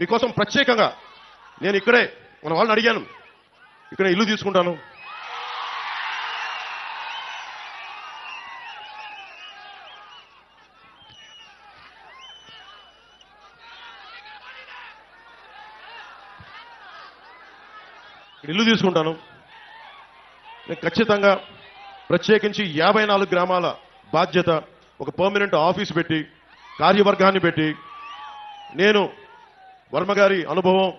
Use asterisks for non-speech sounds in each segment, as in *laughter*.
మీకోసం ప్రత్యేకంగా నేను ఇక్కడే మన వాళ్ళని అడిగాను. ఇక్కడ ఇల్లు తీసుకుంటాను. ఇల్లు తీసుకుంటాను. నేను ఖచ్చితంగా ప్రత్యేకించి యాభై నాలుగు గ్రామాల బాధ్యత ఒక పర్మనెంట్ ఆఫీస్ పెట్టి కార్యవర్గాన్ని పెట్టి నేను వర్మ గారి అనుభవం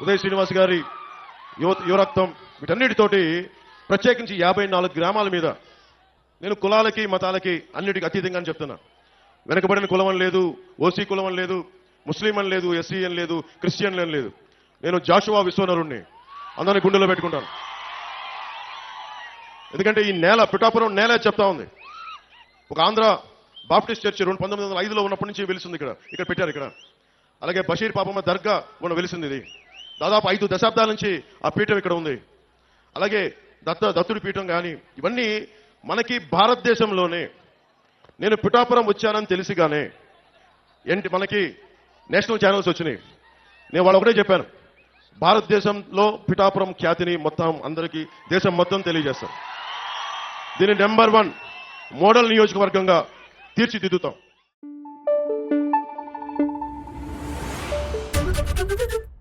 ఉదయ శ్రీనివాస్ గారి యువ యువరక్తం వీటన్నిటితోటి ప్రత్యేకించి యాభై నాలుగు గ్రామాల మీద నేను కులాలకి మతాలకి అన్నిటికీ అతీతంగా అని చెప్తున్నా. వెనకబడిన కులం అని లేదు ఓసీ కులం అని లేదు ముస్లిం అని లేదు ఎస్సీ అని లేదు క్రిస్టియన్ అని లేదు. నేను జాషువా విశ్వనరుణ్ణి. అందరిని గుండెలో పెట్టుకుంటాను. ఎందుకంటే ఈ నేల పిఠాపురం నేల చెప్తా ఉంది. ఒక ఆంధ్ర బాప్టిస్ట్ చర్చి రెండు పంతొమ్మిది వందల ఐదులో ఉన్నప్పటి నుంచి వెలిసింది ఇక్కడ. ఇక్కడ పెట్టారు ఇక్కడ. అలాగే బషీర్ పాపమ్మ దర్గా ఉన్న వెలిసింది ఇది. దాదాపు ఐదు దశాబ్దాల నుంచి ఆ పీఠం ఇక్కడ ఉంది. అలాగే దత్త దత్తుడి పీఠం కానీ ఇవన్నీ మనకి భారతదేశంలోనే నేను పిఠాపురం వచ్చానని తెలిసిగానే ఏంటి మనకి నేషనల్ ఛానల్స్ వచ్చినాయి. నేను వాళ్ళు ఒకటే చెప్పాను. భారతదేశంలో పిఠాపురం ఖ్యాతిని మొత్తం అందరికీ దేశం మొత్తం తెలియజేస్తాం దీన్ని నెంబర్ వన్ మోడల్ నియోజకవర్గంగా తీర్చిదిద్దుతాం. Thank *laughs* you.